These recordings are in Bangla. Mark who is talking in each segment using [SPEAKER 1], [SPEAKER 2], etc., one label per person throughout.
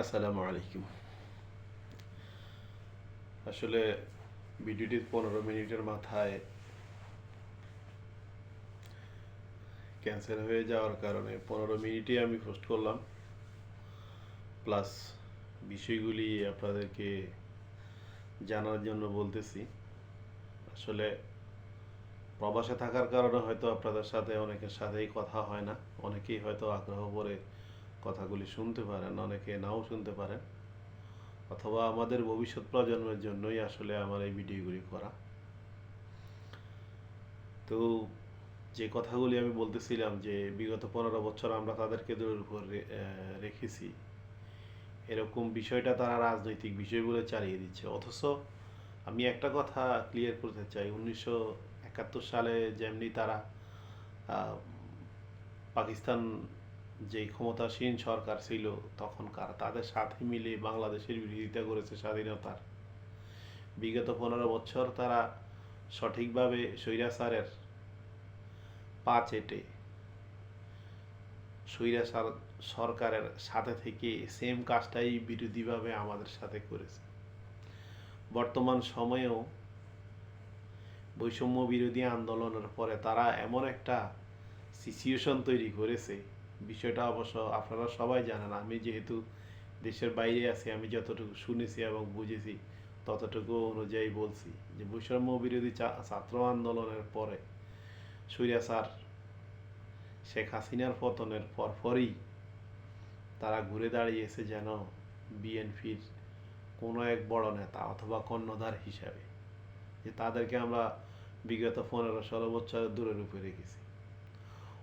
[SPEAKER 1] আসসালামু আলাইকুম। আসলে ভিডিওটি পনেরো মিনিটের মাথায় ক্যান্সেল হয়ে যাওয়ার কারণে পনেরো মিনিটই আমি পোস্ট করলাম। প্লাস বিষয়গুলি আপনাদেরকে জানার জন্য বলতেছি। আসলে প্রবাসে থাকার কারণে হয়তো আপনাদের সাথে অনেকের সাথেই কথা হয় না, অনেকেই হয়তো আগ্রহ করে কথাগুলি শুনতে পারেন, অনেকে নাও শুনতে পারেন। অথবা আমাদের ভবিষ্যৎ প্রজন্মের জন্যই আসলে আমার এই ভিডিওগুলি করা। তো যে কথাগুলি আমি বলতেছিলাম যে বিগত পনেরো বছর আমরা তাদেরকে দূরের উপর রেখেছি, এরকম বিষয়টা তারা রাজনৈতিক বিষয়গুলো চালিয়ে দিচ্ছে। অথচ আমি একটা কথা ক্লিয়ার করতে চাই, উনিশশো একাত্তর সালে যেমনি তারা পাকিস্তান যে ক্ষমতাসীন সরকার ছিল, তখনকার তাদের সাথে মিলে বাংলাদেশের বিরোধিতা করেছে স্বাধীনতার। বিগত পনেরো বছর তারা সঠিকভাবে স্বৈরাচারের পা চেটে স্বৈরাচার সরকারের সাথে থেকে সেম কাজটাই বিরোধীভাবে আমাদের সাথে করেছে। বর্তমান সময়েও বৈষম্য বিরোধী আন্দোলনের পরে তারা এমন একটা সিচুয়েশন তৈরি করেছে বিষয়টা অবশ্য আপনারা সবাই জানেন, আমি যেহেতু দেশের বাইরে আছি, আমি যতটুকু শুনেছি এবং বুঝেছি, ততটুকু অনুযায়ী বলছি যে বৈষম্য বিরোধী ছাত্র আন্দোলনের পরে স্বৈরাচার শেখ হাসিনার পতনের পরপরই তারা ঘুরে দাঁড়িয়েছে যেন বিএনপির কোনো এক বড় নেতা অথবা কর্ণধার হিসাবে, যে তাদেরকে আমরা বিগত পনেরো ষোলো বছর দূরের উপরে রেখেছি।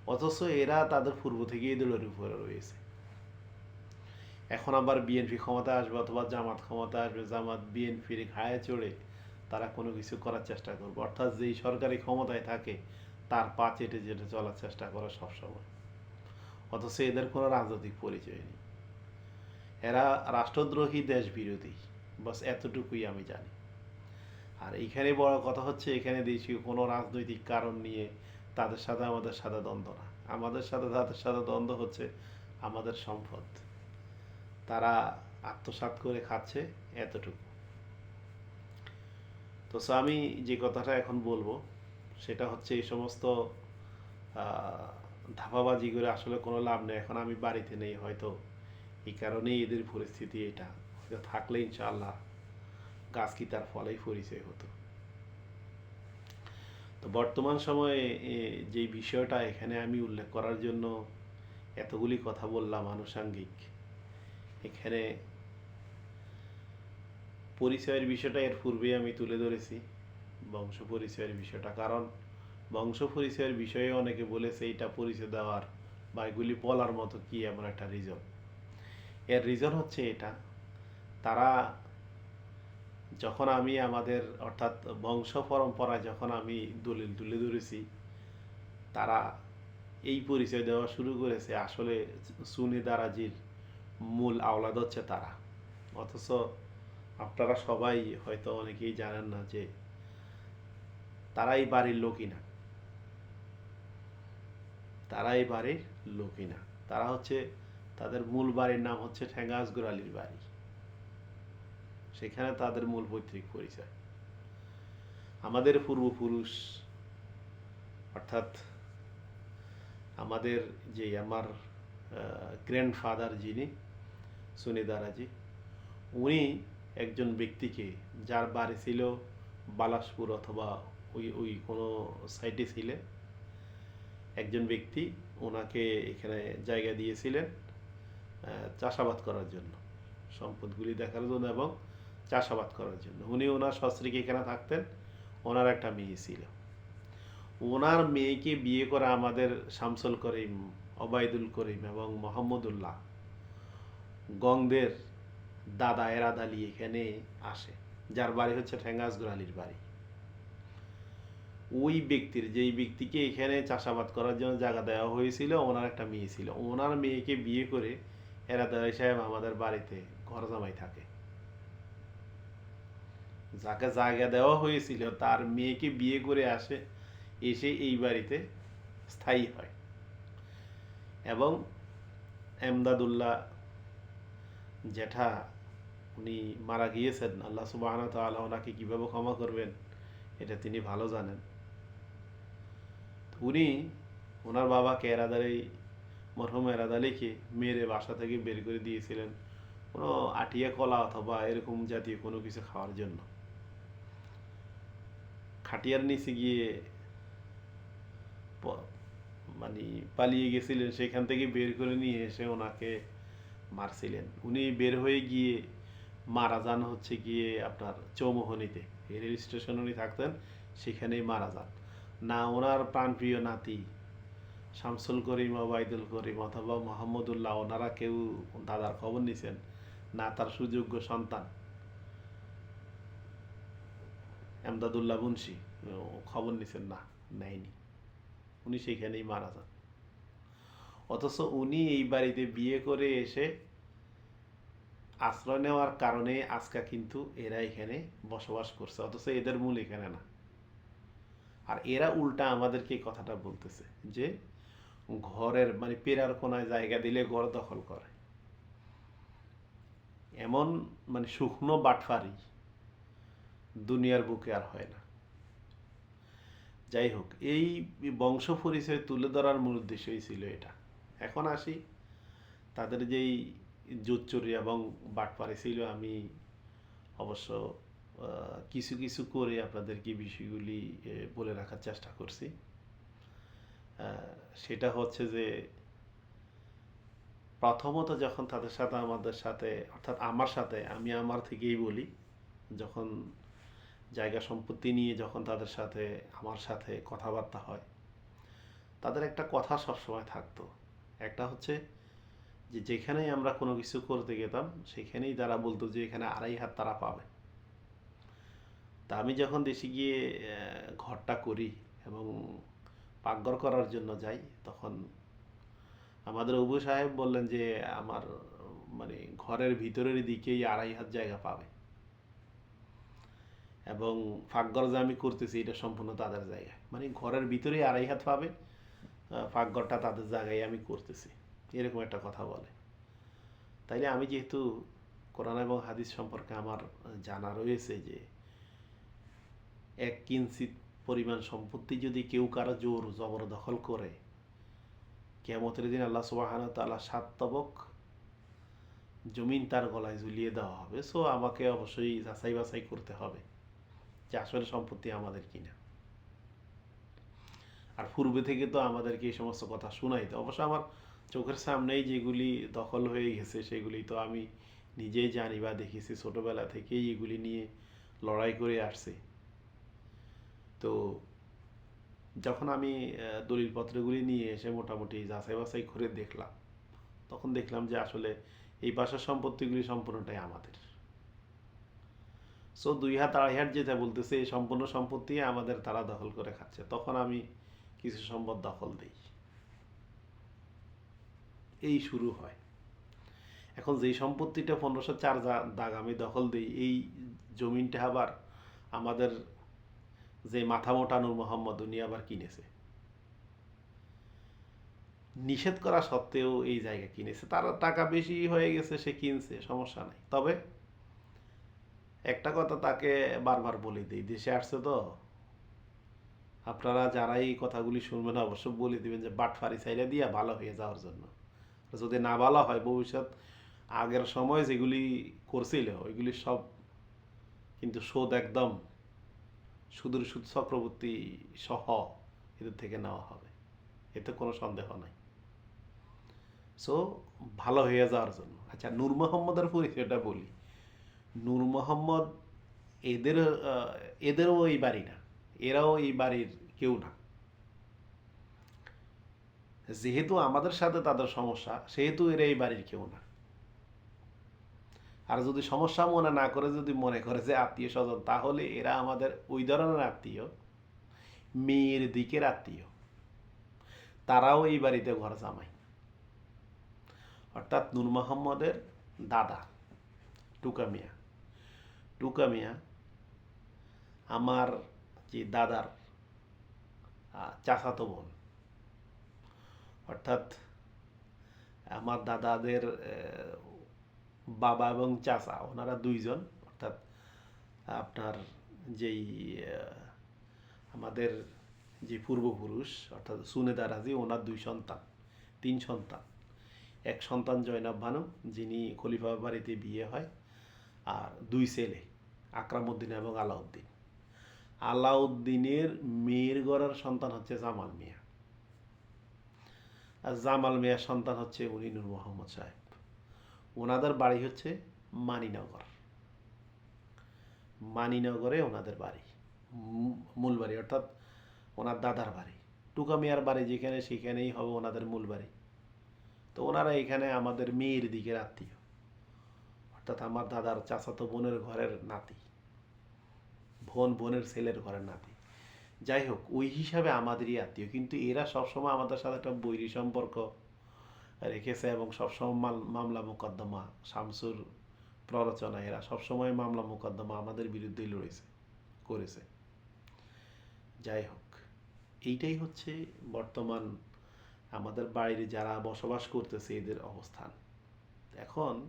[SPEAKER 1] অথচ এরা তাদের পূর্ব থেকেই দূরের উপরে রয়েছে। এখন আবার বিএনপি ক্ষমতায় আসবে অথবা জামাত ক্ষমতায় আসবে, জামাত বিএনপির ঘায়ে চড়ে তারা কোনো কিছু করার চেষ্টা করবে। অর্থাৎ যেই সরকারি ক্ষমতায় থাকে, তার পা চেটে চেটে চলার চেষ্টা করে সবসময়। অথচ এদের কোনো রাজনৈতিক পরিচয় নেই। এরা রাষ্ট্রদ্রোহী দেশ বিরোধী বাস এতটুকুই আমি জানি। আর এইখানে বড় কথা হচ্ছে, এখানে দেশীয় কোনো রাজনৈতিক কারণ নিয়ে তাদের সাথে আমাদের সাথে দ্বন্দ্ব না। আমাদের সাথে তাদের সাথে দ্বন্দ্ব হচ্ছে আমাদের সম্পদ। তারা আত্মসাৎ করে খাচ্ছে এতটুকু। তো আমি যে কথাটা এখন বলব, সেটা হচ্ছে এই সমস্ত ধাপাবাজি করে আসলে কোনো লাভ নেই। এখন আমি বাড়িতে নেই, হয়তো এই কারণেই এদের পরিস্থিতি এটা। থাকলে ইনশাআল্লাহ গাছ কি তার ফলেই পরিচয় হতো। তো বর্তমান সময়ে যেই বিষয়টা এখানে আমি উল্লেখ করার জন্য এতগুলি কথা বললাম আনুষাঙ্গিক, এখানে পরিচয়ের বিষয়টা এর পূর্বেই আমি তুলে ধরেছি, বংশ পরিচয়ের বিষয়টা। কারণ বংশ পরিচয়ের বিষয়ে অনেকে বলেছে এটা পরিচয় দেওয়ার বা এগুলি বলার মতো কি এমন একটা রিজন এর রিজন হচ্ছে এটা, তারা যখন আমি আমাদের, অর্থাৎ বংশ পরম্পরায় যখন আমি দলিল তুলে ধরেছি, তারা এই পরিচয় দেওয়া শুরু করেছে, আসলে সুনি দারাজির মূল আওলাদ হচ্ছে তারা। অথচ আপনারা সবাই হয়তো অনেকেই জানেন না যে তারাই বাড়ির লোকই না। তারাই বাড়ির লোকই না। তারা হচ্ছে, তাদের মূল বাড়ির নাম হচ্ছে ঠেঙ্গাস গোড়ালির বাড়ি। সেখানে তাদের মূল পৈতৃক পরিচয়। আমাদের পূর্বপুরুষ, অর্থাৎ আমাদের যে আমার গ্র্যান্ডফাদার যিনি সুনিদারাজি উনি একজন ব্যক্তিকে যার বাড়ি ছিল বালাসপুর অথবা ওই ওই কোনো সাইটে ছিলেন। একজন ব্যক্তি ওনাকে এখানে জায়গা দিয়েছিলেন চাষাবাদ করার জন্য, সম্পদগুলি দেখার জন্য এবং চাষাবাদ করার জন্য। উনি ওনার সস্ত্রীকে এখানে থাকতেন, ওনার একটা মেয়ে ছিল। ওনার মেয়েকে বিয়ে করা আমাদের শামসুল করিম অবায়দুল করিম এবং মোহাম্মদুল্লাহ গংদের দাদা এরাদ আলী এখানে আসে, যার বাড়ি হচ্ছে ঠেঙ্গাস গোড়ালির বাড়ি। ওই ব্যক্তির, যেই ব্যক্তিকে এখানে চাষাবাদ করার জন্য জায়গা দেওয়া হয়েছিল, ওনার একটা মেয়ে ছিল। ওনার মেয়েকে বিয়ে করে এরাদ আলী সাহেব আমাদের বাড়িতে ঘর জামাই থাকে। যাকে জায়গা দেওয়া হয়েছিল, তার মেয়েকে বিয়ে করে আসে, এসে এই বাড়িতে স্থায়ী হয়। এবং এমদাদুল্লাহ জ্যাঠা, উনি মারা গিয়েছেন। আল্লাহ সুবাহ তাআলা ওনাকে কীভাবে ক্ষমা করবেন, এটা তিনি ভালো জানেন। উনি ওনার বাবাকে এরাদারি মরহুম এরাদ আলীকে মেরে বাসা থেকে বের করে দিয়েছিলেন। কোনো আটিয়া কলা অথবা এরকম জাতীয় কোনো কিছু খাওয়ার জন্য। খাটিয়ার নিচে গিয়ে মানে পালিয়ে গেছিলেন, সেখান থেকে বের করে নিয়ে এসে ওনাকে মারছিলেন। উনি বের হয়ে গিয়ে মারা যান হচ্ছে গিয়ে আপনার চৌমোহনীতে। রেল স্টেশন উনি থাকতেন, সেখানেই মারা যান। না ওনার প্রাণপ্রিয় নাতি শামসুল করিম ওবায়দুল করিম অথবা মোহাম্মদুল্লাহ, ওনারা কেউ দাদার খবর নিছেন, না তার সুযোগ্য সন্তান। এমদাদুল্লাহ মুন্সি। খবর নিছেন, না, নেয়নি। উনি সেখানেই মারা যান। অথচ উনি এই বাড়িতে বিয়ে করে এসে আশ্রয় নেওয়ার কারণে আজকা কিন্তু এরা এখানে বসবাস করছে। অথচ এদের মূল এখানে না। আর এরা উল্টা আমাদেরকে কথাটা বলতেছে যে, ঘরের মানে পেরার কোনায় জায়গা দিলে ঘর দখল করে। এমন মানে শুকনো বাটফারি দুনিয়ার বুকে আর হয় না। যাই হোক এই বংশ পরিচয় তুলে ধরার মূল উদ্দেশ্যই ছিল এটা। এখন আসি তাদের যেই জোচ্চুরি এবং বাটপারি ছিল, আমি অবশ্য কিছু কিছু করে আপনাদেরকে বিষয়গুলি বলে রাখার চেষ্টা করছি। সেটা হচ্ছে যে, প্রথমত যখন তাদের সাথে আমাদের সাথে, অর্থাৎ আমার সাথে, আমি আমার থেকেই বলি, যখন জায়গা সম্পত্তি নিয়ে যখন তাদের সাথে, আমার সাথে কথাবার্তা হয়, তাদের একটা কথা সবসময় থাকতো। একটা হচ্ছে যে, যেখানেই আমরা কোনো কিছু করতে যেতাম সেখানেই তারা বলতো যে, এখানে আড়াই হাত তারা পাবে। তা আমি যখন দেশে গিয়ে ঘরটা করি এবং পাকঘর করার জন্য যাই, তখন আমাদের অবু সাহেব বললেন যে, আমার মানে ঘরের ভিতরের দিকেই আড়াই হাত জায়গা পাবে। এবং ফাঁকঘর যে আমি করতেছি, এটা সম্পূর্ণ তাদের জায়গায় মানে ঘরের ভিতরেই আড়াই হাত পাবে ফাঁকঘরটা তাদের জায়গায় আমি করতেছি। এরকম একটা কথা বলে। তাইলে আমি যেহেতু কোরআন এবং হাদিস সম্পর্কে আমার জানা রয়েছে যে, এক কিঞ্চিত পরিমাণ সম্পত্তি যদি কেউ কারও জোর জবরদখল করে কেমতের দিন আল্লাহ সুবাহান তাল্লাহ সাত তবক জমিন তার গলায় ঝুলিয়ে দেওয়া হবে। সো আমাকে অবশ্যই যাচাই বাছাই করতে হবে। যে আসলে সম্পত্তি আমাদের কিনা। আর পূর্বে থেকে তো আমাদেরকে এই সমস্ত কথা শোনাইতো। অবশ্য আমার চোখের সামনেই যেগুলি দখল হয়ে গেছে, সেগুলি তো আমি নিজেই জানি বা দেখেছি। ছোটবেলা থেকেই এগুলি নিয়ে লড়াই করে আসছি। তো যখন আমি দলিলপত্রগুলি নিয়ে এসে মোটামুটি যাচাই বাছাই করে দেখলাম, তখন দেখলাম যে আসলে এই বাসার সম্পত্তিগুলি সম্পূর্ণটাই আমাদের। সো দুই হাত, আড়াই হাত যেটা বলতেছে, এই সম্পূর্ণ সম্পত্তি আমাদের তারা দখল করে খাচ্ছে। তখন আমি কিছু সম্পদ দখল দিই। এই শুরু হয়। এখন যেই সম্পত্তিটা পনেরোশো চার দাগ আমি দখল দিই, এই জমিনটা আবার আমাদের যে মাথা মোটা নূর মোহাম্মদ, উনি আবার কিনেছে। নিষেধ করা সত্ত্বেও এই জায়গা কিনেছে। তার টাকা বেশি হয়ে গেছে, সে কিনছে, সমস্যা নাই। তবে একটা কথা তাকে বারবার বলে দিই, দেশে আসছে তো। আপনারা যারা এই কথাগুলি শুনবেন, অবশ্য বলে দিবেন যে বাটফারি সাইডে দিয়া ভালো হয়ে যাওয়ার জন্য। যদি না ভালো হয়, ভবিষ্যৎ আগের সময় যেগুলি করছিল, ওইগুলি সব কিন্তু শোধ একদম সুদূর সুদ চক্রবর্তী সহ এদের থেকে নেওয়া হবে। এতে কোনো সন্দেহ নাই। সো ভালো হয়ে যাওয়ার জন্য। আচ্ছা নূর মোহাম্মদের পরিচয়টা বলি। নূর মোহাম্মদ এদের এদেরও এই বাড়ি না। এরাও এই বাড়ির কেউ না। যেহেতু আমাদের সাথে তাদের সমস্যা, সেহেতু এরা এই বাড়ির কেউ না। আর যদি সমস্যা মনে না করে, যদি মনে করে যে আত্মীয় স্বজন, তাহলে এরা আমাদের ওই ধরনের আত্মীয়, মেয়ের দিকের আত্মীয়। তারাও এই বাড়িতে ঘর জামাই। অর্থাৎ নূর মোহাম্মদের দাদা, টুকা মিয়া। টুকা মিয়া, আমার যে দাদার চাচাতো বোন। অর্থাৎ আমার দাদাদের বাবা এবং চাচা, ওনারা দুইজন। অর্থাৎ আপনার যেই আমাদের যে পূর্বপুরুষ, অর্থাৎ সুনেদা রাজি, ওনার দুই সন্তান, তিন সন্তান। এক সন্তান জয়নাব বানু যিনি খলিফা বাড়িতে বিয়ে হয়। আর দুই ছেলে, আকরামউদ্দিন এবং আলাউদ্দিন। আলাউদ্দিনের মেয়ের গড়ার সন্তান হচ্ছে জামাল মিয়া। আর জামাল মিয়ার সন্তান হচ্ছে উনি মোহাম্মদ সাহেব। ওনাদের বাড়ি হচ্ছে মানিনগর। মানিনগরে ওনাদের বাড়ি মূল বাড়ি, অর্থাৎ ওনার দাদার বাড়ি। টুকা মিয়ার বাড়ি যেখানে, সেখানেই হবে ওনাদের মূল বাড়ি। তো ওনারা এখানে আমাদের মেয়ের দিকের আত্মীয়। অর্থাৎ আমার দাদার চাচাতো বোনের ঘরের নাতি। বোন বোনের ছেলের ঘরের নাতি। যাই হোক, ওই হিসাবে আমাদেরই আত্মীয়। কিন্তু এরা সবসময় আমাদের সাথে একটা বৈরী সম্পর্ক রেখেছে এবং সবসময় মাল- মামলা মোকদ্দমা, শামসুর প্ররোচনা, এরা সবসময় মামলা মোকদ্দমা আমাদের বিরুদ্ধেই লড়েছে, করেছে। যাই হোক, এইটাই হচ্ছে বর্তমান আমাদের বাইরে যারা বসবাস করতেছে এদের অবস্থান। এখন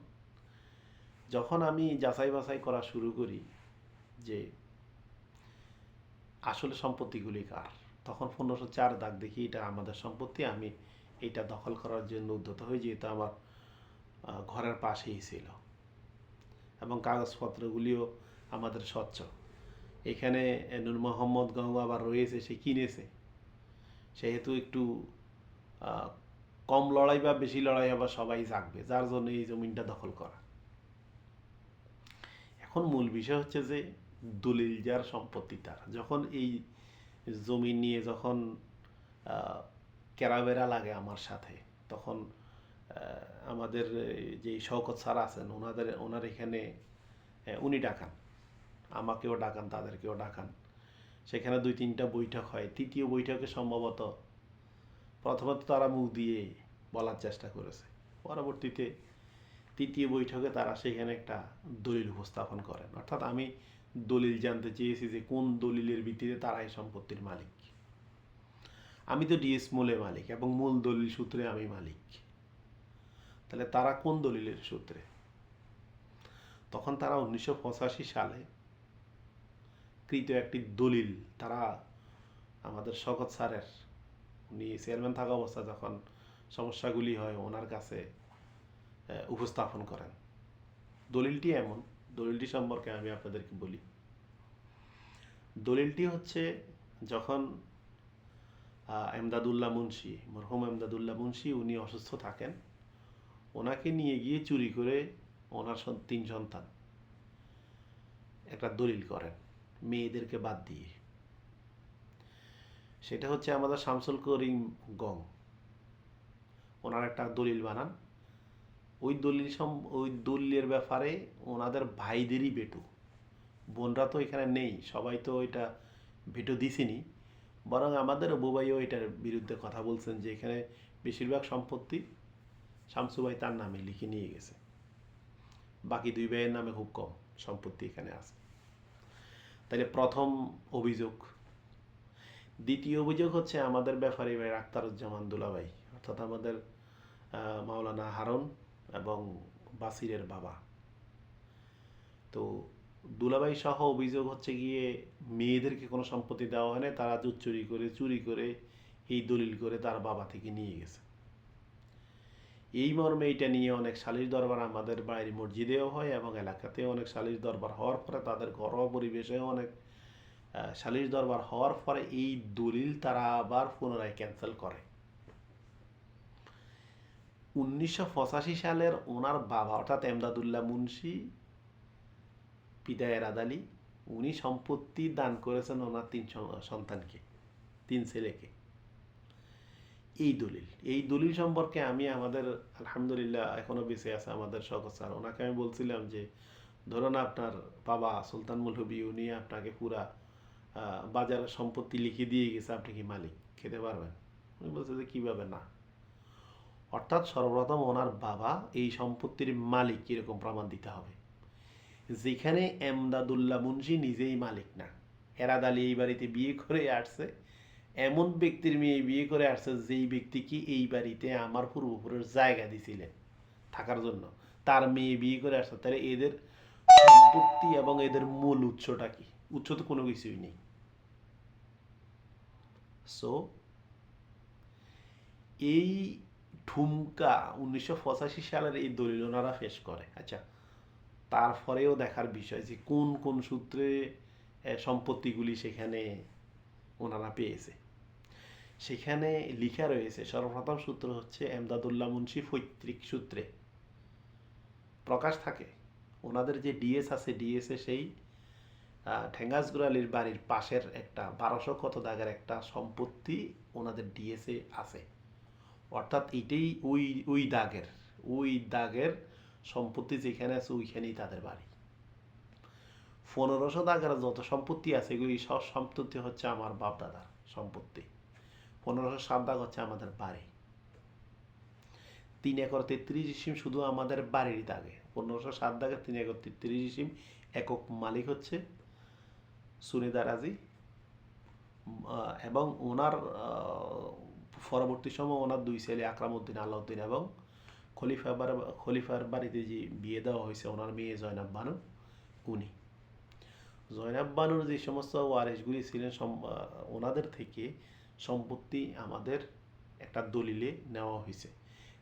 [SPEAKER 1] যখন আমি যাচাই বাছাই করা শুরু করি যে আসলে সম্পত্তিগুলি কার, তখন পনেরোশো চার দাগ দেখি এটা আমাদের সম্পত্তি, আমি এটা দখল করার জন্য উদ্যত হই, যেহেতু আমার ঘরের পাশেই ছিল। এবং কাগজপত্রগুলিও আমাদের স্বচ্ছ। এখানে নূর মোহাম্মদ গাঁও আবার রয়েছে, সে কিনেছে। সেহেতু একটু কম লড়াই বা বেশি লড়াই আবার সবাই জাগবে, যার জন্য এই জমিনটা দখল করা। এখন মূল বিষয় হচ্ছে যে দলিল যার সম্পত্তি তার। যখন এই জমি নিয়ে যখন কেরাবেরা লাগে আমার সাথে, তখন আমাদের যে শওকত স্যার আছেন, ওনাদের, ওনার এখানে উনি ডাকান। আমাকেও ডাকান, তাদেরকেও ডাকান। সেখানে দুই তিনটা বৈঠক হয়। তৃতীয় বৈঠকে সম্ভবত প্রথমত তারা মুখ দিয়ে বলার চেষ্টা করেছে। পরবর্তীতে তৃতীয় বৈঠকে তারা সেখানে একটা দলিল উপস্থাপন করেন। অর্থাৎ আমি দলিল জানতে চেয়েছি যে কোন দলিলের ভিত্তিতে তারা এই সম্পত্তির মালিক। আমি তো ডিএস মূলে মালিক এবং মূল দলিল সূত্রে আমি মালিক। তাহলে তারা কোন দলিলের সূত্রে? তখন তারা উনিশশো পঁচাশি সালে কৃত একটি দলিল তারা আমাদের শকত স্যারের, উনি চেয়ারম্যান থাকা অবস্থা যখন সমস্যাগুলি হয়, ওনার কাছে উপস্থাপন করেন। দলিলটি এমন, দলিলটি সম্পর্কে আমি আপনাদেরকে বলি। দলিলটি হচ্ছে যখন এমদাদুল্লাহ মুন্সি, মরহুম এমদাদুল্লাহ মুন্সি উনি অসুস্থ থাকেন, ওনাকে নিয়ে গিয়ে চুরি করে ওনার তিন সন্তান একটা দলিল করেন, মেয়েদেরকে বাদ দিয়ে। সেটা হচ্ছে আমাদের শামসুল করিম গং। ওনার একটা দলিল বানান ওই দলিল সম, ওই দলিলের ব্যাপারে ওনাদের ভাইদেরই বেটু বোনরা তো এখানে নেই, সবাই তো এটা ভেটো দিছেনি। বরং আমাদের বুবাইও এটার বিরুদ্ধে কথা বলছেন যে এখানে বেশিরভাগ সম্পত্তি শামসু ভাই তার নামে লিখে নিয়ে গেছে। বাকি দুই ভাইয়ের নামে খুব কম সম্পত্তি এখানে আছে। তাহলে প্রথম অভিযোগ। দ্বিতীয় অভিযোগ হচ্ছে আমাদের ব্যাপারে ভাই আক্তারুজ্জামান দুলাভাই, অর্থাৎ আমাদের মাওলানা হারুন এবং বাসিরের বাবা। তো দুলাবাই সহ অভিযোগ হচ্ছে গিয়ে মেয়েদেরকে কোনো সম্পত্তি দেওয়া হয় না তারা দুধ চুরি করে চুরি করে এই দলিল করে তার বাবা থেকে নিয়ে গেছে। এই মর্মে এটা নিয়ে অনেক সালিশ দরবার আমাদের বাড়ির মসজিদেও হয় এবং এলাকাতেও অনেক সালিশ দরবার হওয়ার পরে তাদের ঘরোয়া পরিবেশেও অনেক সালিশ দরবার হওয়ার পরে এই দলিল তারা আবার পুনরায় ক্যান্সেল করে। উনিশশো পঁচাশি সালের ওনার বাবা অর্থাৎ এমদাদুল্লাহ মুন্সি পিতা এরাদ আলী উনি সম্পত্তি দান করেছেন ওনার তিন সন্তানকে তিন ছেলেকে। এই দলিল এই দলিল সম্পর্কে আমি আমাদের আলহামদুলিল্লাহ এখনও বেঁচে আছে আমাদের শকত স্যার ওনাকে আমি বলছিলাম যে ধরুন আপনার বাবা সুলতান মুলহবি উনি আপনাকে পুরা আহ, বাজারের সম্পত্তি লিখে দিয়ে গেছে আপনি কি মালিক? খেতে পারবেন? উনি বলছে যে কীভাবে না? অর্থাৎ সর্বপ্রথম ওনার বাবা এই সম্পত্তির মালিক এরকম প্রমাণ দিতে হবে। যেখানে এমদাদুল্লাহ মুন্সি নিজেই মালিক না। এরাদ আলী এই বাড়িতে বিয়ে করে আসছে, এমন ব্যক্তির মেয়ে বিয়ে করে আসছে যেই ব্যক্তি কি এই বাড়িতে আমার পূর্বপুরের জায়গা দিছিলেন থাকার জন্য। তার মেয়ে বিয়ে করে আসছে, তাহলে এদের সম্পত্তি এবং এদের মূল উৎসটা কি? উৎস তো কোনো কিছুই নেই। সো এই ঠুমকা উনিশশো পঁচাশি সালের এই দলিল ওনারা পেশ করে। আচ্ছা তারপরেও দেখার বিষয় যে কোন কোন সূত্রে সম্পত্তিগুলি সেখানে ওনারা পেয়েছে। সেখানে লিখা রয়েছে, সর্বপ্রথম সূত্র হচ্ছে এমদাদুল্লাহ মুন্সি পৈতৃক সূত্রে। প্রকাশ থাকে, ওনাদের যে ডিএস আছে, ডিএসে সেই ঠেঙ্গাসগুড়ালির বাড়ির পাশের একটা বারোশো কত দাগের একটা সম্পত্তি ওনাদের ডিএসএ আছে। অর্থাৎ এটাই ওই ওই দাগের ওই দাগের সম্পত্তি যেখানে আছে ওইখানেই তাদের বাড়ি। পনেরোশো দাগের যত সম্পত্তি আছে এগুলি সব সম্পত্তি হচ্ছে আমার বাপ দাদার সম্পত্তি। পনেরোশো সাত দাগ হচ্ছে আমাদের বাড়ি। তিন একর তেত্রিশ সিম শুধু আমাদের বাড়ির দাগে। পনেরোশো সাত দাগের তিন একর তেত্রিশ সিম একক মালিক হচ্ছে সুনিদা রাজি। আহ, এবং ওনার পরবর্তী সময় ওনার দুই ছেলে আকরামউদ্দিন, আলাউদ্দিন এবং খলিফা খলিফার বাড়িতে যে বিয়ে দেওয়া হয়েছে, ওনার মেয়ে জয়নাব বানু, উনি। জয়নাব বানুর যে সমস্ত ওয়ারিসগুলি ছিলেন ওনাদের থেকে সম্পত্তি আমাদের একটা দলিলে নেওয়া হয়েছে।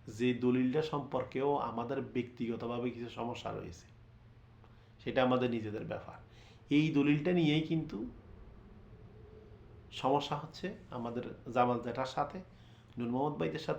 [SPEAKER 1] যে দলিলটা সম্পর্কেও আমাদের ব্যক্তিগতভাবে কিছু সমস্যা রয়েছে। সেটা আমাদের নিজেদের ব্যাপার। এই দলিলটা নিয়েই কিন্তু সমস্যা হচ্ছে আমাদের জামাল জেঠার সাথে নূর মোহাম্মদ ভাইদের সাথে